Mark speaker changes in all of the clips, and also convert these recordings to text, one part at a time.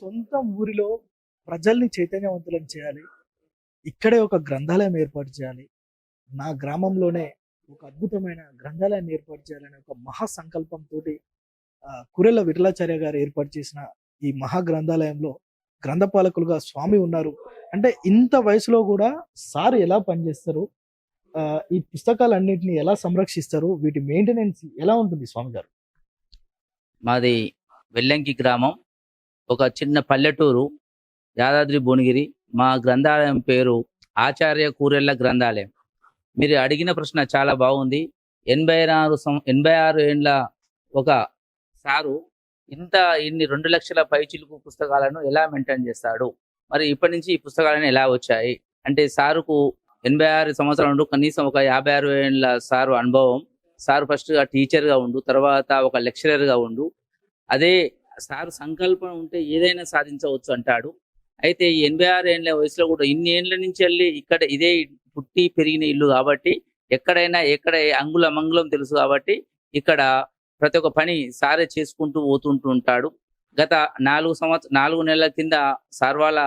Speaker 1: సొంత ఊరిలో ప్రజల్ని చైతన్యవంతులను చేయాలి. ఇక్కడే ఒక గ్రంథాలయం ఏర్పాటు చేయాలి. నా గ్రామంలోనే ఒక అద్భుతమైన గ్రంథాలయాన్ని ఏర్పాటు చేయాలనే ఒక మహా సంకల్పంతో కురెల విఠలాచార్య గారు ఏర్పాటు చేసిన ఈ మహా గ్రంథాలయంలో గ్రంథపాలకులుగా స్వామి ఉన్నారు. అంటే ఇంత వయసులో కూడా సార్ ఎలా పనిచేస్తారు? ఆ, ఈ పుస్తకాలన్నింటినీ ఎలా సంరక్షిస్తారు? వీటి మెయింటెనెన్స్ ఎలా ఉంటుంది స్వామి గారు?
Speaker 2: మాది వెల్లంకి గ్రామం. ఒక చిన్న పల్లెటూరు యాదాద్రి భువనగిరి. మా గ్రంథాలయం పేరు ఆచార్య కూరెళ్ళ గ్రంథాలయం. మీరు అడిగిన ప్రశ్న చాలా బాగుంది. ఎనభై ఆరు సం ఎనభై ఆరు ఏండ్ల ఒక సారు ఇంత ఇన్ని రెండు లక్షల పైచిలుకు పుస్తకాలను ఎలా మెయింటైన్ చేస్తాడు? మరి ఇప్పటి నుంచి ఈ పుస్తకాలను ఎలా వచ్చాయి? అంటే సారుకు ఎనభై ఆరు సంవత్సరాలు కనీసం ఒక యాభై ఆరు ఏళ్ళ సారు అనుభవం. సార్ ఫస్ట్ టీచర్గా టీచర్గా ఉండు తర్వాత ఒక లెక్చరర్గా ఉండు. అదే సార్ సంకల్పం ఉంటే ఏదైనా సాధించవచ్చు అంటాడు. అయితే ఈ ఎనభై ఆరు ఏళ్ళ వయసులో కూడా ఇన్ని ఏళ్ళ నుంచి వెళ్ళి ఇక్కడ ఇదే పుట్టి పెరిగిన ఇల్లు కాబట్టి ఎక్కడైనా ఎక్కడ అంగుళం అంగుళం మంగుళం తెలుసు కాబట్టి ఇక్కడ ప్రతి ఒక్క పని సారే చేసుకుంటూ పోతుంటూ ఉంటాడు. గత నాలుగు సంవత్సర నాలుగు నెలల కింద సార్ వాళ్ళ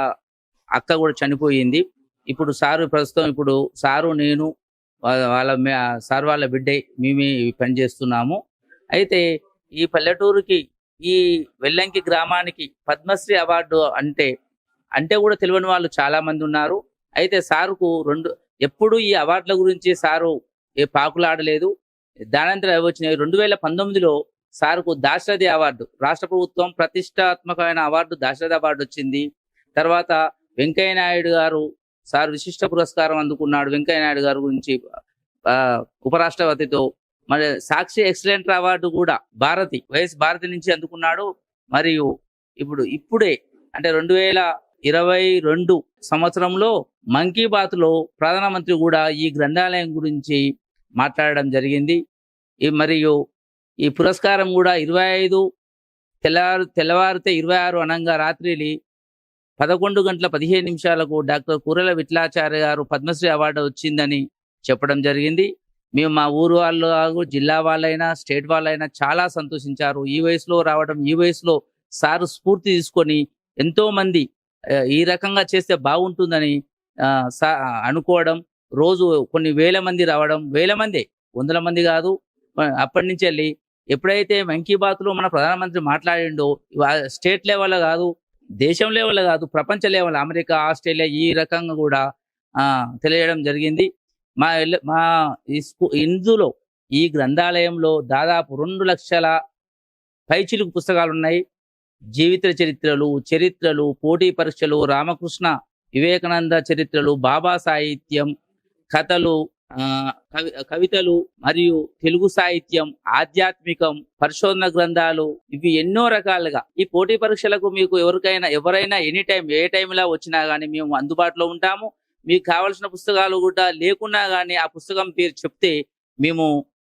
Speaker 2: అక్క కూడా చనిపోయింది. ఇప్పుడు సారు ప్రస్తుతం ఇప్పుడు సారు నేను వాళ్ళ సార్ వాళ్ళ బిడ్డే మేమే పనిచేస్తున్నాము పని చేస్తున్నాము. అయితే ఈ పల్లెటూరుకి ఈ వెల్లంకి గ్రామానికి పద్మశ్రీ అవార్డు అంటే అంటే కూడా తెలియని వాళ్ళు చాలా మంది ఉన్నారు. అయితే సారుకు రెండు ఎప్పుడు ఈ అవార్డుల గురించి సారు ఏ పాకులాడలేదు. దానంతరం వచ్చినాయి. రెండు వేల పంతొమ్మిదిలో సారుకు దాశరథి అవార్డు రాష్ట్ర ప్రభుత్వం ప్రతిష్టాత్మకమైన అవార్డు దాశరథి అవార్డు వచ్చింది. తర్వాత వెంకయ్య నాయుడు గారు సార్ విశిష్ట పురస్కారం అందుకున్నాడు. వెంకయ్య నాయుడు గారు గురించి ఉపరాష్ట్రపతితో మరి సాక్షి ఎక్సలెంట్ అవార్డు కూడా భారతి వైఎస్ భారతి నుంచి అందుకున్నాడు. మరియు ఇప్పుడు ఇప్పుడే అంటే రెండు వేల ఇరవై రెండు సంవత్సరంలో మంకీ బాత్లో ప్రధానమంత్రి కూడా ఈ గ్రంథాలయం గురించి మాట్లాడడం జరిగింది. ఈ మరియు ఈ పురస్కారం కూడా ఇరవై ఐదు తెల్లవారు తెల్లవారితే ఇరవై ఆరు అనంగా రాత్రిలి పదకొండు గంటల పదిహేను నిమిషాలకు డాక్టర్ కూరల విట్లాచార్య గారు పద్మశ్రీ అవార్డు వచ్చిందని చెప్పడం జరిగింది. మేము మా ఊరు వాళ్ళు కాదు, జిల్లా వాళ్ళైనా స్టేట్ వాళ్ళైనా చాలా సంతోషించారు. ఈ వయసులో రావడం ఈ వయసులో సారు స్ఫూర్తి తీసుకొని ఎంతో మంది ఈ రకంగా చేస్తే బాగుంటుందని అనుకోవడం రోజు కొన్ని వేల మంది రావడం వేల మంది వందల మంది కాదు అప్పటి నుంచి వెళ్ళి ఎప్పుడైతే మన్ కీ బాత్లో మన ప్రధానమంత్రి మాట్లాడిండో స్టేట్ లెవెల్ కాదు దేశం లెవెల్ కాదు ప్రపంచ లెవెల్ అమెరికా ఆస్ట్రేలియా ఈ రకంగా కూడా తెలియడం జరిగింది. మా మా ఇందులో ఈ గ్రంథాలయంలో దాదాపు రెండు లక్షల పైచిలుకు పుస్తకాలు ఉన్నాయి జీవిత చరిత్రలు చరిత్రలు పోటీ పరీక్షలు రామకృష్ణ వివేకానంద చరిత్రలు బాబా సాహిత్యం కథలు ఆ, కవి కవితలు మరియు తెలుగు సాహిత్యం ఆధ్యాత్మికం పరిశోధన గ్రంథాలు ఇవి ఎన్నో రకాలుగా. ఈ పోటీ పరీక్షలకు మీకు ఎవరికైనా ఎవరైనా ఎనీ టైం ఏ టైంలో వచ్చినా కానీ మేము అందుబాటులో ఉంటాము. మీకు కావాల్సిన పుస్తకాలు కూడా లేకున్నా కానీ ఆ పుస్తకం పేరు చెప్తే మేము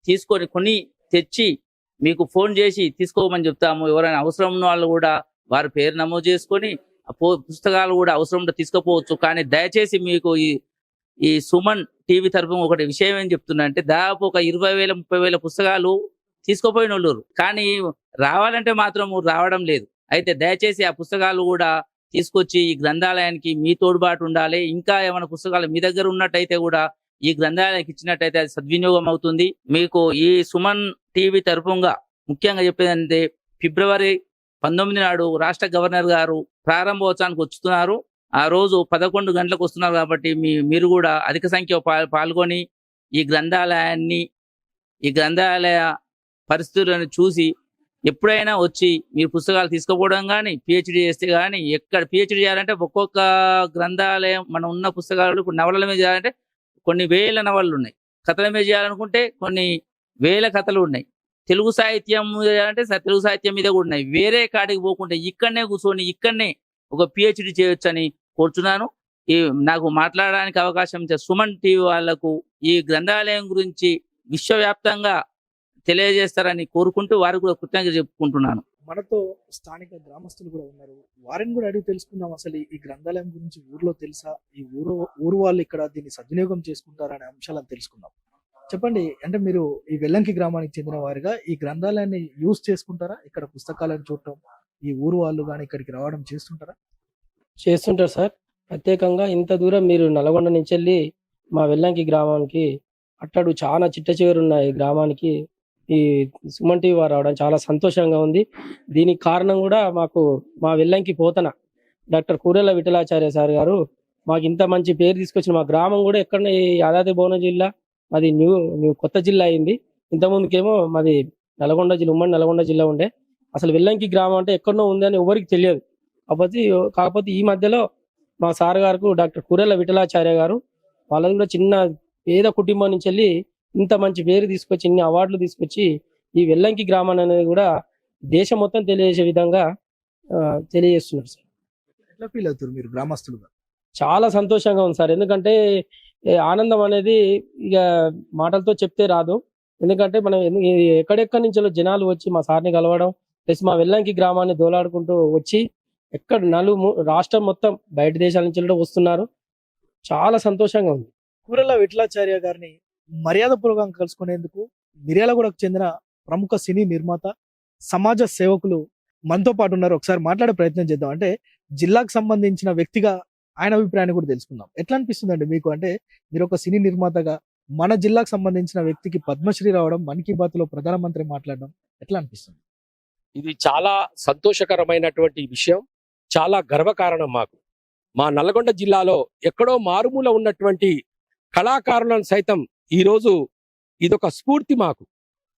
Speaker 2: తీసుకొని కొని తెచ్చి మీకు ఫోన్ చేసి తీసుకోమని చెప్తాము. ఎవరైనా అవసరం ఉన్న వాళ్ళు కూడా వారి పేరు నమోదు చేసుకొని పో- పుస్తకాలు కూడా అవసరం ఉంటే తీసుకుపోవచ్చు. కానీ దయచేసి మీకు ఈ ఈ సుమన్ టీవీ తరఫున ఒకటి విషయం ఏం చెప్తున్నా అంటే దాదాపు ఒక ఇరవై వేల ముప్పై వేల పుస్తకాలు తీసుకుపోయిన వాళ్ళు కానీ రావాలంటే మాత్రం రావడం లేదు. అయితే దయచేసి ఆ పుస్తకాలు కూడా తీసుకొచ్చి ఈ గ్రంథాలయానికి మీ తోడ్పాటు ఉండాలి. ఇంకా ఏమైనా పుస్తకాలు మీ దగ్గర ఉన్నట్టయితే కూడా ఈ గ్రంథాలయానికి ఇచ్చినట్టయితే అది సద్వినియోగం అవుతుంది. మీకు ఈ సుమన్ టీవీ తరపుగా ముఖ్యంగా చెప్పేదంటే ఫిబ్రవరి పంతొమ్మిది నాడు రాష్ట్ర గవర్నర్ గారు ప్రారంభోత్సవానికి వస్తున్నారు. ఆ రోజు పదకొండు గంటలకు వస్తున్నారు కాబట్టి మీ మీరు కూడా అధిక సంఖ్య పాల్గొని ఈ గ్రంథాలయాన్ని ఈ గ్రంథాలయ పరిస్థితులను చూసి ఎప్పుడైనా వచ్చి మీరు పుస్తకాలు తీసుకుపోవడం కానీ పిహెచ్డి చేస్తే కానీ ఎక్కడ పిహెచ్డి చేయాలంటే ఒక్కొక్క గ్రంథాలయం మనం ఉన్న పుస్తకాలు ఇప్పుడు నవలల మీద చేయాలంటే కొన్ని వేల నవలలు ఉన్నాయి. కథల మీద చేయాలనుకుంటే కొన్ని వేల కథలు ఉన్నాయి. తెలుగు సాహిత్యం మీద చేయాలంటే తెలుగు సాహిత్యం మీద కూడా ఉన్నాయి. వేరే కాడికి పోకుండా ఇక్కడనే కూర్చొని ఇక్కడనే ఒక పిహెచ్డి చేయొచ్చని కోరుచున్నాను. ఈ నాకు మాట్లాడడానికి అవకాశం సుమన్ టీవీ వాళ్ళకు ఈ గ్రంథాలయం గురించి విశ్వవ్యాప్తంగా తెలియజేస్తారని కోరుకుంటూ వారికి కూడా కృతజ్ఞత చెప్పుకుంటున్నాను.
Speaker 1: మనతో స్థానిక గ్రామస్తులు కూడా ఉన్నారు. వారిని కూడా అడిగి తెలుసుకుందాం అసలు ఈ గ్రంథాలయం గురించి ఊర్లో తెలుసా? ఈ ఊరు ఊరు వాళ్ళు ఇక్కడ దీన్ని సద్వినియోగం చేసుకుంటారనే అంశాలను తెలుసుకుందాం. చెప్పండి అంటే మీరు ఈ వెల్లంకి గ్రామానికి చెందిన వారిగా ఈ గ్రంథాలయాన్ని యూజ్ చేసుకుంటారా? ఇక్కడ పుస్తకాలను చూడటం ఈ ఊరు వాళ్ళు కానీ ఇక్కడికి రావడం చేస్తుంటారా?
Speaker 3: చేస్తుంటారు సార్. ప్రత్యేకంగా ఇంత దూరం మీరు నల్గొండ నుంచి వెళ్ళి మా వెల్లంకి గ్రామానికి అట్టడు చాలా చిట్ట చివరి ఉన్న ఈ గ్రామానికి ఈ సుమన్ టీవీ వారు రావడం చాలా సంతోషంగా ఉంది. దీనికి కారణం కూడా మాకు మా వెల్లంకి పోతన డాక్టర్ కూరెల విఠలాచార్య సార్ గారు. మాకు ఇంత మంచి పేరు తీసుకొచ్చిన మా గ్రామం కూడా ఎక్కడ ఈ యాదాద్రి భువన జిల్లా మాది న్యూ న్యూ కొత్త జిల్లా అయింది. ఇంతకుముందుకేమో మాది నల్గొండ జిల్లా ఉమ్మడి నల్గొండ జిల్లా ఉండే. అసలు వెల్లంకి గ్రామం అంటే ఎక్కడో ఉంది అని ఎవరికి తెలియదు. కాకపోతే కాకపోతే ఈ మధ్యలో మా సార్ గారు డాక్టర్ కూరెల విఠలాచార్య గారు వాళ్ళది కూడా చిన్న పేద కుటుంబం నుంచి వెళ్ళి ఇంత మంచి పేరు తీసుకొచ్చి ఇన్ని అవార్డులు తీసుకొచ్చి ఈ వెల్లంకి గ్రామం అనేది కూడా దేశం మొత్తం తెలియజేసే విధంగా తెలియజేస్తున్నారు సార్.
Speaker 1: ఎట్లా ఫీల్ అవుతారు మీరు గ్రామస్తులుగా?
Speaker 3: చాలా సంతోషంగా ఉంది సార్. ఎందుకంటే ఆనందం అనేది ఇక మాటలతో చెప్తే రాదు. ఎందుకంటే మనం ఎక్కడెక్కడి నుంచో జనాలు వచ్చి మా సార్ని కలవడం ప్లస్ మా వెల్లంకి గ్రామాన్ని దోలాడుకుంటూ వచ్చి ఎక్కడ నలు రాష్ట్రం మొత్తం బయట దేశాల నుంచి కూడా వస్తున్నారు. చాలా సంతోషంగా ఉంది.
Speaker 1: కూరల విఠలాచార్య గారిని మర్యాదపూర్వకంగా కలుసుకునేందుకు మిర్యాలగూడకు చెందిన ప్రముఖ సినీ నిర్మాత సమాజ సేవకులు మనతో పాటు ఉన్నారు. ఒకసారి మాట్లాడే ప్రయత్నం చేద్దాం. అంటే జిల్లాకు సంబంధించిన వ్యక్తిగా ఆయన అభిప్రాయాన్ని కూడా తెలుసుకుందాం. ఎట్లా అనిపిస్తుంది మీకు? అంటే మీరు ఒక సినీ నిర్మాతగా మన జిల్లాకు సంబంధించిన వ్యక్తికి పద్మశ్రీ రావడం మన్ కీ బాత్లో ప్రధానమంత్రి మాట్లాడడం ఎట్లా అనిపిస్తుంది
Speaker 4: ఇది చాలా సంతోషకరమైనటువంటి విషయం. చాలా గర్వకారణం మాకు. మా నల్గొండ జిల్లాలో ఎక్కడో మారుమూల ఉన్నటువంటి కళాకారులను సైతం ఈరోజు ఇదొక స్ఫూర్తి మాకు.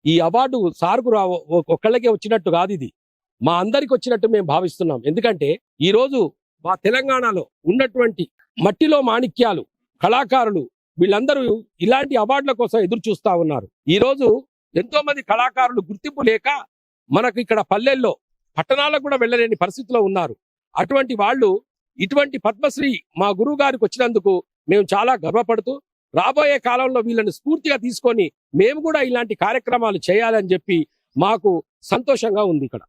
Speaker 4: ఈ అవార్డు సార్కు రా ఒక్కళ్ళకే వచ్చినట్టు కాదు ఇది. మా అందరికి వచ్చినట్టు మేము భావిస్తున్నాం. ఎందుకంటే ఈ రోజు మా తెలంగాణలో ఉన్నటువంటి మట్టిలో మాణిక్యాలు కళాకారులు వీళ్ళందరూ ఇలాంటి అవార్డుల కోసం ఎదురు చూస్తా ఉన్నారు. ఈ రోజు ఎంతో మంది కళాకారులు గుర్తింపు లేక మనకు ఇక్కడ పల్లెల్లో పట్టణాలకు కూడా వెళ్ళలేని పరిస్థితిలో ఉన్నారు. అటువంటి వాళ్ళు ఇటువంటి పద్మశ్రీ మా గురువు గారికి వచ్చినందుకు మేము చాలా గర్వపడుతూ రాబోయే కాలంలో వీళ్ళని స్ఫూర్తిగా తీసుకొని మేము కూడా ఇలాంటి కార్యక్రమాలు చేయాలని చెప్పి మాకు సంతోషంగా ఉంది ఇక్కడ.